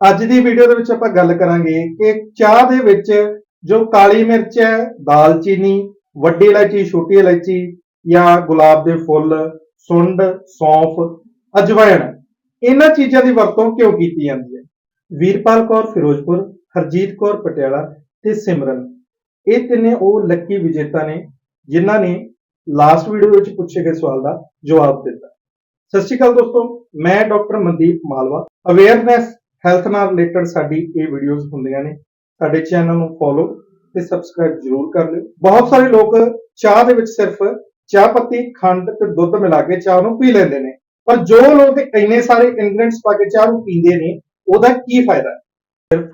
ਅੱਜ ਦੀ ਵੀਡੀਓ ਦੇ ਵਿੱਚ ਆਪਾਂ ਗੱਲ ਕਰਾਂਗੇ ਕਿ ਚਾਹ ਦੇ ਵਿੱਚ ਜੋ ਕਾਲੀ ਮਿਰਚ ਹੈ ਦਾਲਚੀਨੀ ਵੱਡੀ ਇਲਾਇਚੀ, ਛੋਟੀ ਇਲਾਇਚੀ ਜਾਂ ਗੁਲਾਬ ਦੇ ਫੁੱਲ, ਸੁੰਡ, ਸੌਂਫ, ਅਜਵਾਇਣ, ਇਹਨਾਂ ਚੀਜ਼ਾਂ ਦੀ ਵਰਤੋਂ ਕਿਉਂ ਕੀਤੀ ਜਾਂਦੀ ਹੈ? ਵੀਰਪਾਲ ਕੌਰ, ਫਿਰੋਜ਼ਪੁਰ, ਹਰਜੀਤ ਕੌਰ, ਪਟਿਆਲਾ ਤੇ ਸਿਮਰਨ। ਇਹ ਤਿੰਨੇ ਉਹ ਲੱਕੀ ਵਿਜੇਤਾ ਨੇ ਜਿਨ੍ਹਾਂ ਨੇ ਲਾਸਟ ਵੀਡੀਓ ਵਿੱਚ ਪੁੱਛੇ ਗਏ ਸਵਾਲ ਦਾ ਜਵਾਬ ਦਿੱਤਾ। ਸਤਿ ਸ਼੍ਰੀ ਅਕਾਲ ਦੋਸਤੋ, ਮੈਂ doctor Mandeep Malwa awareness health ਨਾਲ ਰਿਲੇਟਡ ਸਾਡੀ ਇਹ ਵੀਡੀਓਜ਼ ਹੁੰਦੀਆਂ ਨੇ। ਸਾਡੇ ਚੈਨਲ ਨੂੰ ਫੋਲੋ ਤੇ ਸਬਸਕ੍ਰਾਈਬ ਜ਼ਰੂਰ ਕਰ ਲਿਓ। ਬਹੁਤ ਸਾਰੇ ਲੋਕ ਚਾਹ ਦੇ ਵਿੱਚ ਸਿਰਫ ਚਾਹ ਪੱਤੀ, ਖੰਡ ਤੇ ਦੁੱਧ ਮਿਲਾ ਕੇ ਚਾਹ ਨੂੰ ਪੀ ਲੈਂਦੇ ਨੇ। ਪਰ ਜੋ ਲੋਕ ਇੰਨੇ ਸਾਰੇ ਇੰਗਰੀਡੀਐਂਟਸ ਪਾ ਕੇ ਚਾਹ ਨੂੰ ਪੀਂਦੇ ਨੇ, ਉਹਦਾ ਕੀ ਫਾਇਦਾ? ਸਿਰਫ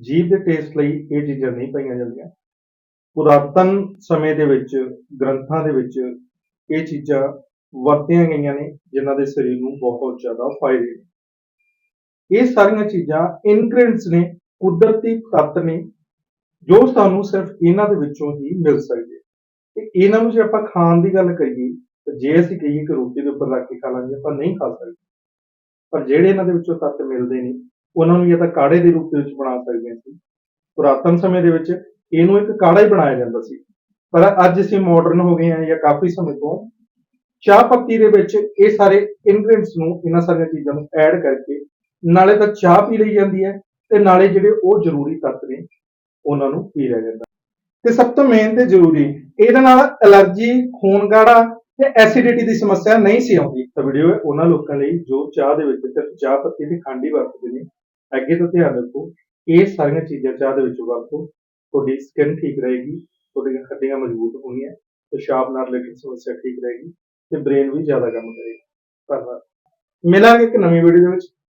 ਜੀਭ ਦੇ ਟੇਸਟ ਲਈ ਇਹ ਚੀਜ਼ਾਂ ਨਹੀਂ ਪਾਈਆਂ ਜਾਂਦੀਆਂ। ਪੁਰਾਤਨ ਸਮੇਂ ਦੇ ਵਿੱਚ, ਗ੍ਰੰਥਾਂ ਦੇ ਵਿੱਚ ਇਹ ਚੀਜ਼ਾਂ ਵਰਤੀਆਂ ਗਈਆਂ ਨੇ, ਜਿਨ੍ਹਾਂ ਦੇ ਸਰੀਰ ਨੂੰ ਬਹੁਤ ਜ਼ਿਆਦਾ ਫਾਇਦੇ ਨੇ। ਇਹ ਸਾਰੀਆਂ ਚੀਜ਼ਾਂ ਇਨਗਰੀਡੀਐਂਟਸ ਨੇ, ਕੁਦਰਤੀ ਤੱਤ ਨੇ, ਜੋ ਸਾਨੂੰ ਸਿਰਫ ਇਹਨਾਂ ਦੇ ਵਿੱਚੋਂ ਹੀ ਮਿਲ ਸਕਦੇ ਤੇ ਇਹਨਾਂ ਨੂੰ ਜੇ ਆਪਾਂ ਖਾਣ ਦੀ ਗੱਲ ਕਰੀਏ, ਤਾਂ ਜੇ ਅਸੀਂ ਕਹੀਏ ਕਿ ਰੋਟੀ ਦੇ ਉੱਪਰ ਰੱਖ ਕੇ ਖਾ ਲਾਂਗੇ, ਆਪਾਂ ਨਹੀਂ ਖਾ ਸਕਦੇ। ਪਰ ਜਿਹੜੇ ਇਹਨਾਂ ਦੇ ਵਿੱਚੋਂ ਤੱਤ ਮਿਲਦੇ ਨੇ, ਉਹਨਾਂ ਨੂੰ ਜਾਂ ਤਾਂ ਕਾੜੇ ਦੇ ਰੂਪ ਦੇ ਵਿੱਚ ਬਣਾ ਸਕਦੇ ਸੀ। ਪੁਰਾਤਨ ਸਮੇਂ ਦੇ ਵਿੱਚ ਇਹਨੂੰ ਇੱਕ ਕਾੜਾ ਹੀ ਬਣਾਇਆ ਜਾਂਦਾ ਸੀ। ਪਰ ਅੱਜ ਅਸੀਂ ਮਾਡਰਨ ਹੋ ਗਏ ਹਾਂ ਜਾਂ ਕਾਫੀ ਸਮੇਂ ਤੋਂ, ਚਾਹ ਪੱਤੀ ਦੇ ਵਿੱਚ ਇਹ ਸਾਰੇ ਇਨਗਰੀਡੀਐਂਟਸ ਨੂੰ, ਇਹਨਾਂ ਸਾਰੀਆਂ ਚੀਜ਼ਾਂ ਨੂੰ ਐਡ ਕਰਕੇ ਨਾਲੇ ਤਾਂ ਚਾਹ ਪੀ ਲਈ ਜਾਂਦੀ ਹੈ ਤੇ ਨਾਲੇ ਜਿਹੜੇ ਉਹ ਜ਼ਰੂਰੀ ਤੱਤ ਨੇ, ਉਹਨਾਂ ਨੂੰ ਪੀ ਲਿਆ ਜਾਂਦਾ। ਤੇ ਸਭ ਤੋਂ ਮੇਨ ਤੇ ਜ਼ਰੂਰੀ, ਇਹਦੇ ਨਾਲ ਐਲਰਜੀ, ਖੂਨ ਗਾੜਾ ਤੇ ਐਸਿਡਿਟੀ ਦੀ ਸਮੱਸਿਆ ਨਹੀਂ ਸੀ ਆਉਂਦੀ। ਤਾਂ ਵੀਡੀਓ ਹੈ ਉਹਨਾਂ ਲੋਕਾਂ ਲਈ ਜੋ ਚਾਹ ਦੇ ਵਿੱਚ ਸਿਰਫ ਚਾਹ ਪੱਤੀ ਦੀ ਖਾਂਡੀ ਵਰਤਦੇ ਨੇ, ਅੱਗੇ ਤੋਂ ਧਿਆਨ ਰੱਖੋ, ਇਹ ਸਾਰੀਆਂ ਚੀਜ਼ਾਂ ਚਾਹ ਦੇ ਵਿੱਚ ਵਰਤੋ। ਤੁਹਾਡੀ ਸਕਿਨ ਠੀਕ ਰਹੇਗੀ, ਤੁਹਾਡੀਆਂ ਹੱਡੀਆਂ ਮਜ਼ਬੂਤ ਹੋਣਗੀਆਂ, ਪਿਸ਼ਾਬ ਨਾਲ ਰਿਲੇਟਡ ਸਮੱਸਿਆ ਠੀਕ ਰਹੇਗੀ ਤੇ ਬ੍ਰੇਨ ਵੀ ਜ਼ਿਆਦਾ ਕੰਮ ਕਰੇਗਾ। ਧੰਨਵਾਦ। ਮਿਲਾਂਗੇ ਇੱਕ ਨਵੀਂ ਵੀਡੀਓ ਦੇ ਵਿੱਚ।